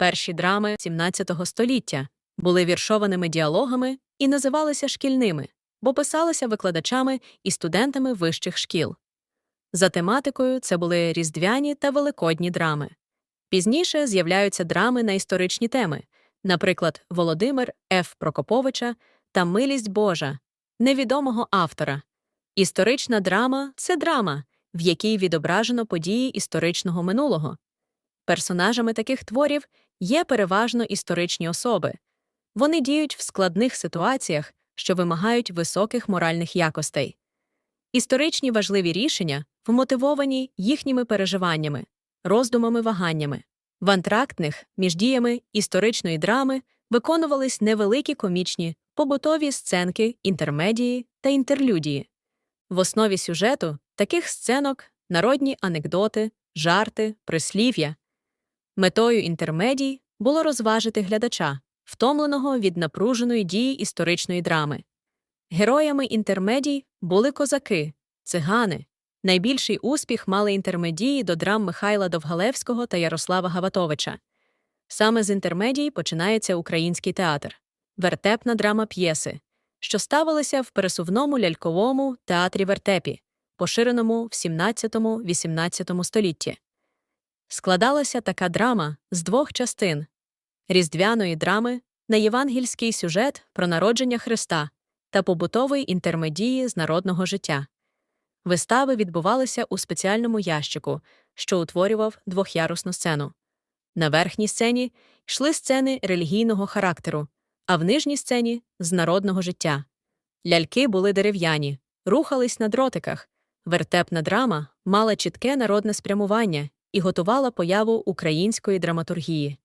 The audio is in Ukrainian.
Перші драми XVII століття були віршованими діалогами і називалися шкільними, бо писалися викладачами і студентами вищих шкіл. За тематикою це були різдвяні та великодні драми. Пізніше з'являються драми на історичні теми, наприклад, Володимир Ф. Прокоповича та Милість Божа, невідомого автора. Історична драма це драма, в якій відображено події історичного минулого. Персонажами таких творів є переважно історичні особи. Вони діють в складних ситуаціях, що вимагають високих моральних якостей. Історичні важливі рішення вмотивовані їхніми переживаннями, роздумами, ваганнями. В антрактних між діями історичної драми виконувались невеликі комічні побутові сценки, інтермедії та інтерлюдії. В основі сюжету таких сценок народні анекдоти, жарти, прислів'я. Метою інтермедій було розважити глядача, втомленого від напруженої дії історичної драми. Героями інтермедій були козаки, цигани. Найбільший успіх мали інтермедії до драм Михайла Довгалевського та Ярослава Гаватовича. Саме з інтермедій починається український театр, вертепна драма п'єси, що ставилися в пересувному ляльковому театрі вертепі, поширеному в 17-18 столітті. Складалася така драма з двох частин різдвяної драми на євангельський сюжет про народження Христа та побутової інтермедії з народного життя. Вистави відбувалися у спеціальному ящику, що утворював двохярусну сцену. На верхній сцені йшли сцени релігійного характеру, а в нижній сцені з народного життя. Ляльки були дерев'яні, рухались на дротиках. Вертепна драма мала чітке народне спрямування і готувала появу української драматургії.